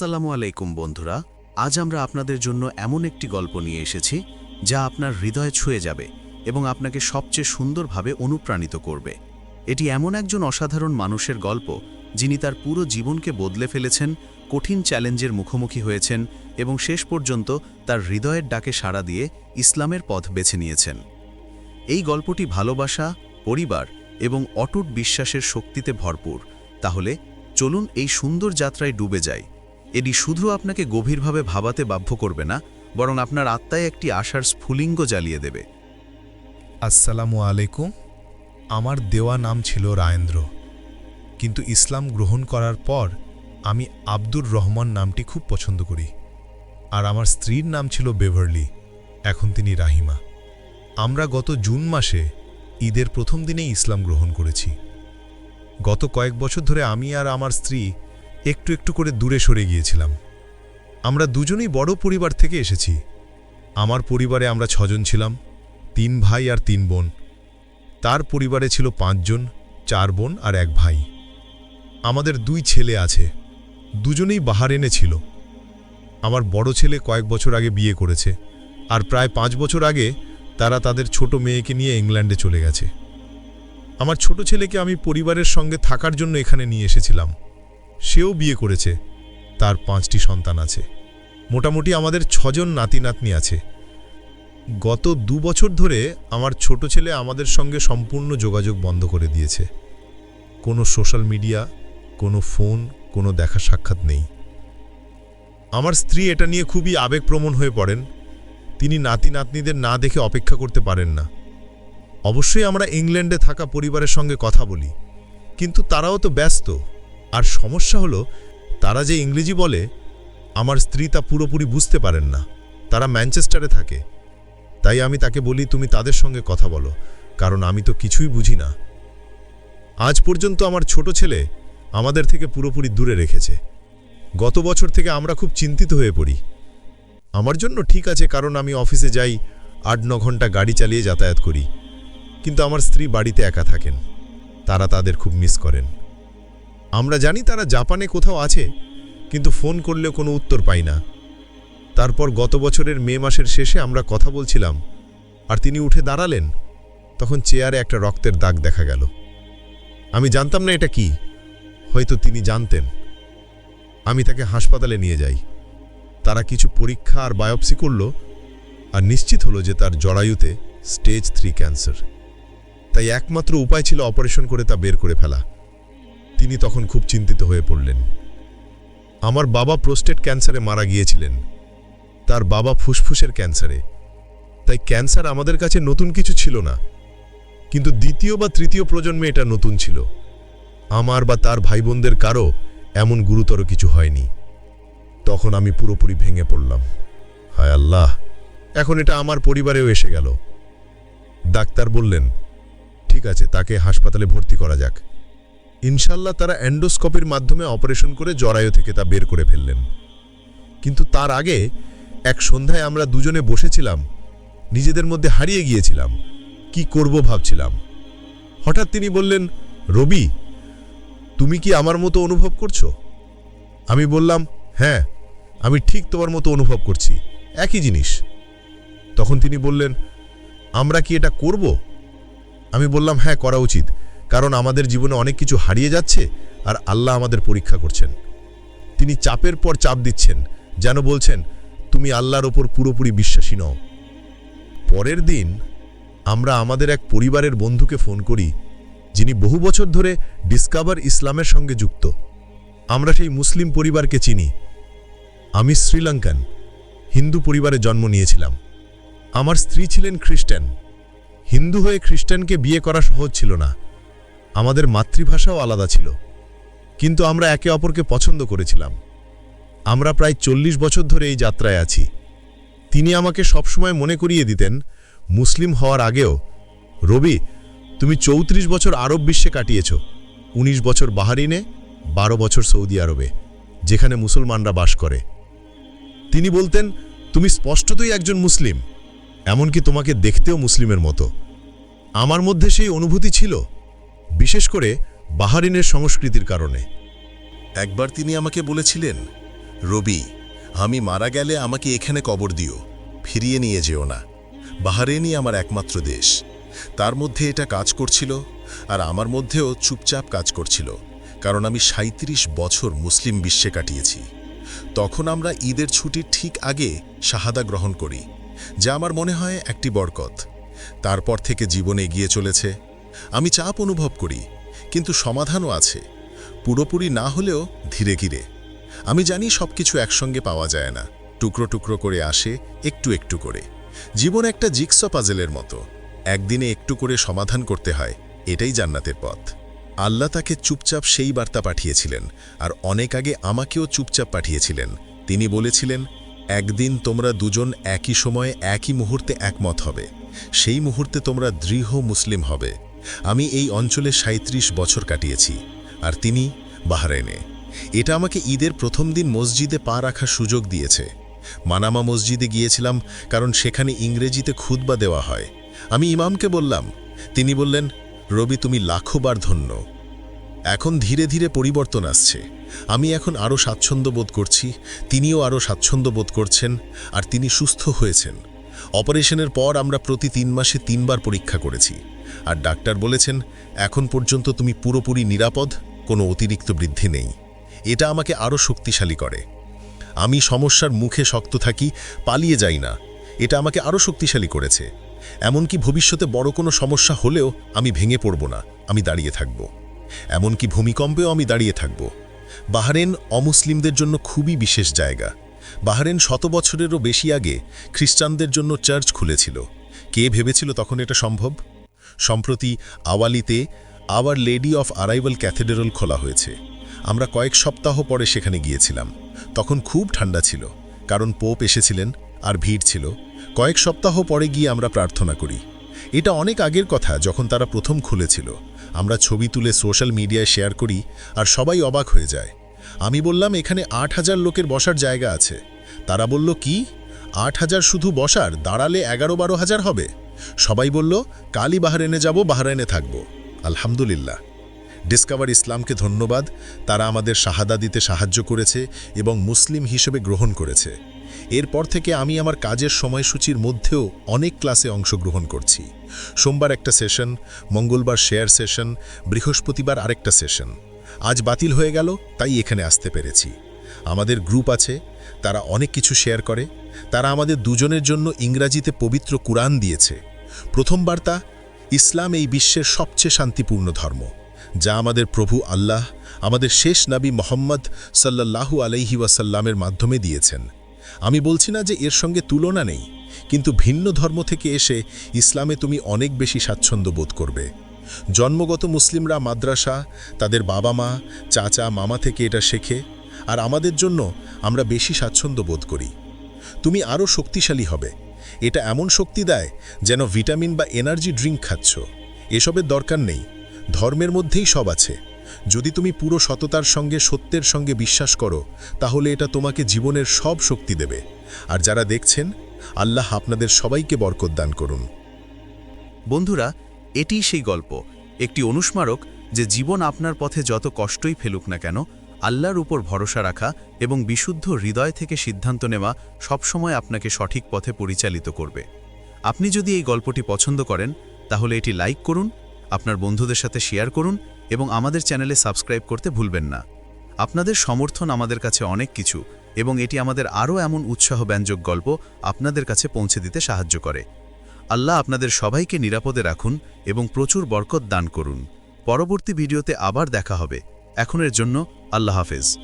আসসালামু আলাইকুম বন্ধুরা, আজ আমরা আপনাদের জন্য এমন একটি গল্প নিয়ে এসেছি যা আপনার হৃদয় ছুঁয়ে যাবে এবং আপনাকে সবচেয়ে সুন্দরভাবে অনুপ্রাণিত করবে। এটি এমন একজন অসাধারণ মানুষের গল্প যিনি তার পুরো জীবনকে বদলে ফেলেছেন, কঠিন চ্যালেঞ্জের মুখোমুখি হয়েছেন এবং শেষ পর্যন্ত তার হৃদয়ের ডাকে সাড়া দিয়ে ইসলামের পথ বেছে নিয়েছেন। এই গল্পটি ভালোবাসা, পরিবার এবং অটুট বিশ্বাসের শক্তিতে ভরপুর। তাহলে চলুন এই সুন্দর যাত্রায় ডুবে যাই। এটি শুধু আপনাকে গভীরভাবে ভাবাতে বাধ্য করবে না, বরং আপনার আত্মায় একটি আশার স্ফুলিঙ্গ জ্বালিয়ে দেবে। আসসালামু আলাইকুম। আমার দেওয়া নাম ছিল রায়েন্দ্র। কিন্তু ইসলাম গ্রহণ করার পর আমি আব্দুর রহমান নামটি খুব পছন্দ করি। আর আমার স্ত্রীর নাম ছিল বেভারলি, এখন তিনি রাহিমা। আমরা গত জুন মাসে ঈদের প্রথম দিনেই ইসলাম গ্রহণ করেছি। গত কয়েক বছর ধরে আমি আর আমার স্ত্রী একটু একটু করে দূরে সরে গিয়েছিলাম। আমরা দুজনেই বড় পরিবার থেকে এসেছি। আমার পরিবারে আমরা ছজন ছিলাম, তিন ভাই আর তিন বোন। তার পরিবারে ছিল পাঁচজন, চার বোন আর এক ভাই। আমাদের দুই ছেলে আছে, দুজনেই বাহারেনে ছিল। আমার বড় ছেলে কয়েক বছর আগে বিয়ে করেছে আর প্রায় পাঁচ বছর আগে তারা তাদের ছোট মেয়েকে নিয়ে ইংল্যান্ডে চলে গেছে। আমার ছোট ছেলেকে আমি পরিবারের সঙ্গে থাকার জন্য এখানে নিয়ে এসেছিলাম। সেও বিয়ে করেছে। তার পাঁচটি সন্তান আছে। মোটামুটি আমাদের ছজন নাতি নাতনি আছে। গত দু বছর ধরে আমার ছোট ছেলে আমাদের সঙ্গে সম্পূর্ণ যোগাযোগ বন্ধ করে দিয়েছে। কোনো সোশ্যাল মিডিয়া, কোনো ফোন, কোনো দেখা সাক্ষাৎ নেই। আমার স্ত্রী এটা নিয়ে খুবই আবেগপ্রমণ হয়ে পড়েন। তিনি নাতি নাতনিদের না দেখে অপেক্ষা করতে পারেন না। অবশ্যই আমরা ইংল্যান্ডে থাকা পরিবারের সঙ্গে কথা বলি। কিন্তু তারাও তো ব্যস্ত। আর সমস্যা হলো, তারা যে ইংরেজি বলে, আমার স্ত্রী তা পুরোপুরি বুঝতে পারেন না। তারা ম্যানচেস্টারে থাকে। তাই আমি তাকে বলি, তুমি তাদের সঙ্গে কথা বলো, কারণ আমি তো কিছুই বুঝি না। আজ পর্যন্ত আমার ছোট ছেলে আমাদের থেকে পুরোপুরি দূরে রেখেছে। গত বছর থেকে আমরা খুব চিন্তিত হয়ে পড়ি। আমার জন্য ঠিক আছে, কারণ আমি অফিসে যাই, আট, ন ঘণ্টা গাড়ি চালিয়ে যাতায়াত করি। কিন্তু আমার স্ত্রী বাড়িতে একা থাকেন। তারা তাদের খুব মিস করেন। আমরা জানি তারা জাপানে কোথাও আছে, কিন্তু ফোন করলেও কোনো উত্তর পাই না। তারপর গত বছরের মে মাসের শেষে আমরা কথা বলছিলাম, আর তিনি উঠে দাঁড়ালেন, তখন চেয়ারে একটা রক্তের দাগ দেখা গেল। আমি জানতাম না এটা কি, হয়তো তিনি জানতেন। আমি তাকে হাসপাতালে নিয়ে যাই। তারা কিছু পরীক্ষা আর বায়োপসি করল, আর নিশ্চিত হলো যে তার জরায়ুতে স্টেজ থ্রি ক্যান্সার। তাই একমাত্র উপায় ছিল অপারেশন করে তা বের করে ফেলা। তিনি তখন খুব চিন্তিত হয়ে পড়লেন। আমার বাবা প্রোস্টেট ক্যান্সারে মারা গিয়েছিলেন। তার বাবা ফুসফুসের ক্যান্সারে। তাই ক্যান্সার আমাদের কাছে নতুন কিছু ছিল না। কিন্তু দ্বিতীয় বা তৃতীয় প্রজন্মে এটা নতুন ছিল। আমার বা তার ভাই বোনদের কারও এমন গুরুতর কিছু হয়নি। তখন আমি পুরোপুরি ভেঙে পড়লাম। হায় আল্লাহ, এখন এটা আমার পরিবারেও এসে গেল। ডাক্তার বললেন, ঠিক আছে, তাকে হাসপাতালে ভর্তি করা যাক। ইনশাল্লাহ তারা অ্যান্ডোস্কোপের মাধ্যমে অপারেশন করে জরায়ু থেকে তা বের করে ফেললেন। কিন্তু তার আগে এক সন্ধ্যায় আমরা দুজনে বসেছিলাম, নিজেদের মধ্যে হারিয়ে গিয়েছিলাম, কি করব ভাবছিলাম। হঠাৎ তিনি বললেন, রবি, তুমি কি আমার মতো অনুভব করছ? আমি বললাম হ্যাঁ আমি ঠিক তোমার মতো অনুভব করছি, একই জিনিস। তখন তিনি বললেন, আমরা কি এটা করব? আমি বললাম হ্যাঁ করা উচিত। কারণ আমাদের জীবনে অনেক কিছু হারিয়ে যাচ্ছে আর আল্লাহ আমাদের পরীক্ষা করছেন। তিনি চাপের পর চাপ দিচ্ছেন, যেন বলছেন, তুমি আল্লাহর ওপর পুরোপুরি বিশ্বাসী নও। পরের দিন আমরা আমাদের এক পরিবারের বন্ধুকে ফোন করি, যিনি বহু বছর ধরে ডিসকভার ইসলামের সঙ্গে যুক্ত। আমরা সেই মুসলিম পরিবারকে চিনি। আমি শ্রীলঙ্কান, হিন্দু পরিবারে জন্ম নিয়েছিলাম। আমার স্ত্রী ছিলেন খ্রিস্টান। হিন্দু হয়ে খ্রিস্টানকে বিয়ে করা সহজ ছিল না। আমাদের মাতৃভাষাও আলাদা ছিল, কিন্তু আমরা একে অপরকে পছন্দ করেছিলাম। আমরা প্রায় চল্লিশ বছর ধরে এই যাত্রায় আছি। তিনি আমাকে সবসময় মনে করিয়ে দিতেন, মুসলিম হওয়ার আগেও, রবি, তুমি চৌত্রিশ বছর আরব বিশ্বে কাটিয়েছ ১৯ বছর বাহারিনে, বারো বছর সৌদি আরবে, যেখানে মুসলমানরা বাস করে। তিনি বলতেন, তুমি স্পষ্টতই একজন মুসলিম, এমনকি তোমাকে দেখতেও মুসলিমের মতো। আমার মধ্যে সেই অনুভূতি ছিল বিশেষ করে বাহারিনের সংস্কৃতির কারণে। একবার তিনি আমাকে বলেছিলেন, রবি, আমি মারা গেলে আমাকে এখানে কবর দিও, ফিরিয়ে নিয়ে যেও না। বাহারেনই আমার একমাত্র দেশ। তার মধ্যে এটা কাজ করছিল আর আমার মধ্যেও চুপচাপ কাজ করছিল, কারণ আমি সাঁত্রিশ বছর মুসলিম বিশ্বে কাটিয়েছি। তখন আমরা ঈদের ছুটির ঠিক আগে শাহাদা গ্রহণ করি, যা আমার মনে হয় একটি বরকত। তারপর থেকে জীবন এগিয়ে চলেছে। আমি চাপ অনুভব করি, কিন্তু সমাধানও আছে। পুরোপুরি না হলেও ধীরে ধীরে। আমি জানি সবকিছু একসঙ্গে পাওয়া যায় না। টুকরো টুকরো করে আসে, একটু একটু করে। জীবন একটা জিক্স পাজেলের মতো। একদিনে একটু করে সমাধান করতে হয়, এটাই জান্নাতের পথ। আল্লাহ তাকে চুপচাপ সেই বার্তা পাঠিয়েছিলেন, আর অনেক আগে আমাকেও চুপচাপ পাঠিয়েছিলেন। তিনি বলেছিলেন, একদিন তোমরা দুজন একই সময়ে একই মুহূর্তে একমত হবে। সেই মুহূর্তে তোমরা দৃঢ় মুসলিম হবে। আমি এই অঞ্চলে সাঁত্রিশ বছর কাটিয়েছি, আর তিনি বাহরাইনে। এটা আমাকে ঈদের প্রথম দিন মসজিদে পা রাখার সুযোগ দিয়েছে। মানামা মসজিদে গিয়েছিলাম কারণ সেখানে ইংরেজিতে খুতবা দেওয়া হয়। আমি ইমামকে বললাম, তিনি বললেন, রবি, তুমি লাখোবার ধন্য। এখন ধীরে ধীরে পরিবর্তন আসছে। আমি এখন আরও স্বাচ্ছন্দ্য বোধ করছি, তিনিও আরও স্বাচ্ছন্দ্য বোধ করছেন, আর তিনি সুস্থ হয়েছেন। অপারেশনের পর আমরা প্রতি তিন মাসে তিনবার পরীক্ষা করেছি। আর ডাক্তার বলেছেন, এখন পর্যন্ত তুমি পুরোপুরি নিরাপদ, কোনো অতিরিক্ত বৃদ্ধি নেই। এটা আমাকে আরও শক্তিশালী করে। আমি সমস্যার মুখে শক্ত থাকি, পালিয়ে যাই না। এটা আমাকে আরও শক্তিশালী করেছে। এমনকি ভবিষ্যতে বড় কোনো সমস্যা হলেও আমি ভেঙে পড়ব না, আমি দাঁড়িয়ে থাকব। এমনকি ভূমিকম্পেও আমি দাঁড়িয়ে থাকব। বাহারেন অমুসলিমদের জন্য খুবই বিশেষ জায়গা। বাহারেন শত বছরেরও বেশি আগে খ্রিস্টানদের জন্য চার্চ খুলেছিল। কে ভেবেছিল তখন এটা সম্ভব? সম্প্রতি আওয়ালিতে Our Lady of Arrival Cathedral খোলা হয়েছে। আমরা কয়েক সপ্তাহ পরে সেখানে গিয়েছিলাম। তখন খুব ঠান্ডা ছিল, কারণ পোপ এসেছিলেন আর ভিড় ছিল। কয়েক সপ্তাহ পরে গিয়ে আমরা প্রার্থনা করি। এটা অনেক আগের কথা, যখন তারা প্রথম খুলেছিল। আমরা ছবি তুলে সোশ্যাল মিডিয়ায় শেয়ার করি আর সবাই অবাক হয়ে যায়। আমি বললাম, এখানে আট হাজার লোকের বসার জায়গা আছে। তারা বলল, কি? আট হাজার শুধু বসার? দাঁড়ালে এগারো বারো হাজার হবে? সবাই বলল, কালই বাহারেনে যাব বাহারেনে থাকব। আলহামদুলিল্লাহ। ডিসকভার ইসলামকে ধন্যবাদ, তারা আমাদের শাহাদা দিতে সাহায্য করেছে এবং মুসলিম হিসেবে গ্রহণ করেছে। এরপর থেকে আমি আমার কাজের সময়সূচির মধ্যেও অনেক ক্লাসে অংশগ্রহণ করছি। সোমবার একটা সেশন, মঙ্গলবার শেয়ার সেশন, বৃহস্পতিবার আরেকটা সেশন। আজ বাতিল হয়ে গেল, তাই এখানে আসতে পেরেছি। আমাদের গ্রুপ আছে, তারা অনেক কিছু শেয়ার করে। তারা আমাদের দুজনের জন্য ইংরাজিতে পবিত্র কুরআন দিয়েছে। প্রথম বার্তা, ইসলাম এই বিশ্বের সবচেয়ে শান্তিপূর্ণ ধর্ম, যা আমাদের প্রভু আল্লাহ, আমাদের শেষ নাবী মোহাম্মদ সাল্লাল্লাহু আলাইহি ওয়াসাল্লামের মাধ্যমে দিয়েছেন। আমি বলছি না যে এর সঙ্গে তুলনা নেই, কিন্তু ভিন্ন ধর্ম থেকে এসে ইসলামে তুমি অনেক বেশি স্বাচ্ছন্দ্য বোধ করবে। জন্মগত মুসলিমরা মাদ্রাসা, তাদের বাবা মা চাচা, মামা থেকে এটা শেখে, আর আমাদের জন্য আমরা বেশি স্বাচ্ছন্দ্য বোধ করি। তুমি আরও শক্তিশালী হবে। এটা এমন শক্তি দেয় যেন ভিটামিন বা এনার্জি ড্রিঙ্ক খাচ্ছ। এসবের দরকার নেই। ধর্মের মধ্যেই সব আছে। যদি তুমি পুরো সততার সঙ্গে, সত্যের সঙ্গে বিশ্বাস করো, তাহলে এটা তোমাকে জীবনের সব শক্তি দেবে। আর যারা দেখছেন, আল্লাহ আপনাদের সবাইকে বরকত দান করুন। বন্ধুরা, এটিই সেই গল্প। একটি অনুস্মারক যে জীবন আপনার পথে যত কষ্টই ফেলুক না কেন আল্লাহর উপর ভরসা রাখা এবং বিশুদ্ধ হৃদয় থেকে সিদ্ধান্ত নেওয়া সবসময় আপনাকে সঠিক পথে পরিচালিত করবে। আপনি যদি এই গল্পটি পছন্দ করেন, তাহলে এটি লাইক করুন, আপনার বন্ধুদের সাথে শেয়ার করুন এবং আমাদের চ্যানেলে সাবস্ক্রাইব করতে ভুলবেন না। আপনাদের সমর্থন আমাদের কাছে অনেক কিছু এবং এটি আমাদের আরও এমন উৎসাহব্যঞ্জক গল্প আপনাদের কাছে পৌঁছে দিতে সাহায্য করে। আল্লাহ আপনাদের সবাইকে নিরাপদে রাখুন এবং প্রচুর বরকত দান করুন। পরবর্তী ভিডিওতে আবার দেখা হবে। এখনের জন্য আল্লাহ হাফেজ।